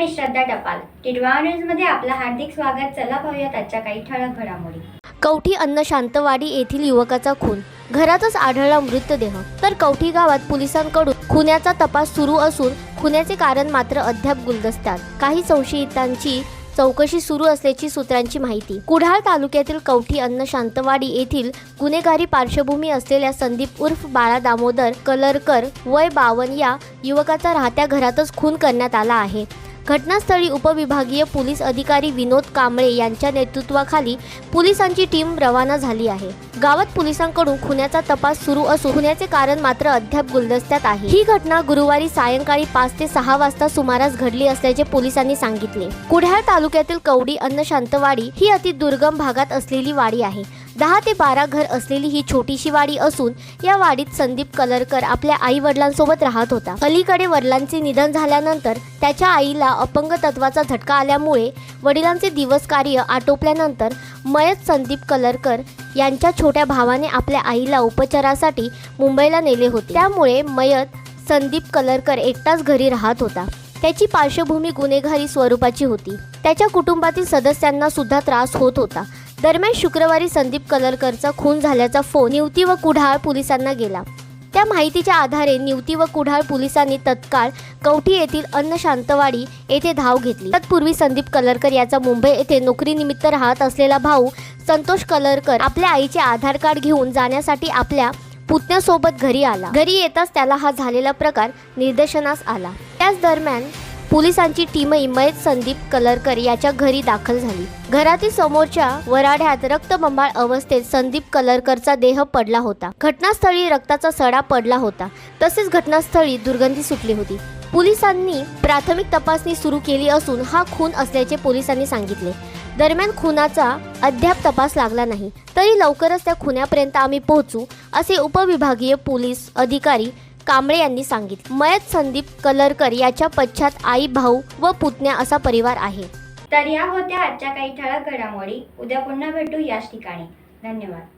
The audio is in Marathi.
मी श्रद्धा टपाल. टिडवा न्यूजमध्ये आपलं हार्दिक स्वागत. चला पाहूयात आजच्या काही ठळक घडामोडी. कवठी अन्न शांतवाडी येथील युवकाचा खून. घरातच आढळला मृतदेह. तर कवठी गावात पोलिसांकडून खुन्याचा तपास सुरू असून खुन्याचे कारण मात्र अद्याप गुलदस्त्यात. काही संशयितांची चौकशी सुरू असल्याची सूत्रांची माहिती. कुडाळ तालुक्यातील कवठी अन्न शांतवाडी येथील गुन्हेगारी पार्श्वभूमी असलेल्या संदीप उर्फ बाळा दामोदर कलरकर वय बावन या युवकाचा राहत्या घरातच खून करण्यात आला आहे. घटनास्थळी उपविभागीय पोलीस अधिकारी विनोद कांबळे यांच्या नेतृत्वाखाली पोलिसांची टीम रवाना झाली आहे. गावात पोलिसांकडून खुन्याचा तपास सुरू असून खुन्याचे कारण मात्र अद्याप गुलदस्त्यात आहे. ही घटना गुरुवारी सायंकाळी पाच ते सहा वाजता सुमारास घडली असल्याचे पोलिसांनी सांगितले. कुढ्याळ तालुक्यातील कवडी अन्न शांतवाडी ही अति दुर्गम भागात असलेली वाडी आहे. दहा ते बारा घर असलेली ही छोटीशी वाडी असून या वाडीत संदीप कलरकर आपल्या आई वडिलांसोबत राहत होता. अलीकडे वडिलांचे निधन झाल्यानंतर त्याच्या आईला अपंग तत्वाचा झटका आल्यामुळे वडिलांचे दिवस कार्य आटोपल्यानंतर मयत संदीप कलरकर यांच्या छोट्या भावाने आपल्या आईला उपचारासाठी मुंबईला नेले होते. त्यामुळे मयत संदीप कलरकर एकटाच घरी राहत होता. त्याची पार्श्वभूमी गुन्हेगारी स्वरूपाची होती. त्याच्या कुटुंबातील सदस्यांना सुद्धा त्रास होत होता. दरम्यान शुक्रवारी संदीप कलरकरचा खून झाल्याचा फोन निवती व कुढाळ पोलिसांना गेला. त्या माहितीच्या आधारे निवती व कुढाळ पोलिसांनी तत्काळ कवठी येथील अन्न शांतवाडी येथे धाव घेतली. तत्पूर्वी संदीप कलरकर याचा मुंबई येथे नोकरीनिमित्त राहत असलेला भाऊ संतोष कलरकर आपल्या आईचे आधार कार्ड घेऊन जाण्यासाठी आपल्या पुतण्यासोबत घरी आला. घरी येताच त्याला हा झालेला प्रकार निदर्शनास आला. त्याच दरम्यान पोलिसांची टीमही मयत संदीप कलरकर याच्या घरी दाखल झाली. घरातील समोरच्या वराड्यात रक्तबंबाळ अवस्थेत संदीप कलरकरचा देह पडला होता. घटनास्थळी रक्ताचा सडा पडला होता. तसेच घटनास्थळी दुर्गंधी सुटली होती. पोलिसांनी प्राथमिक तपासणी सुरू केली असून हा खून असल्याचे पोलिसांनी सांगितले. दरम्यान खुनाचा अद्याप तपास लागला नाही. तरी लवकरच त्या खुन्यापर्यंत आम्ही पोहोचू असे उपविभागीय पोलीस अधिकारी कांबळे यांनी सांगितले. मयत संदीप कलरकर याच्या पश्चात आई भाऊ व पुतण्या असा परिवार आहे. तर या होत्या आजच्या काही ठळक घडामोडी. उद्या पुन्हा भेटू याच ठिकाणी. धन्यवाद.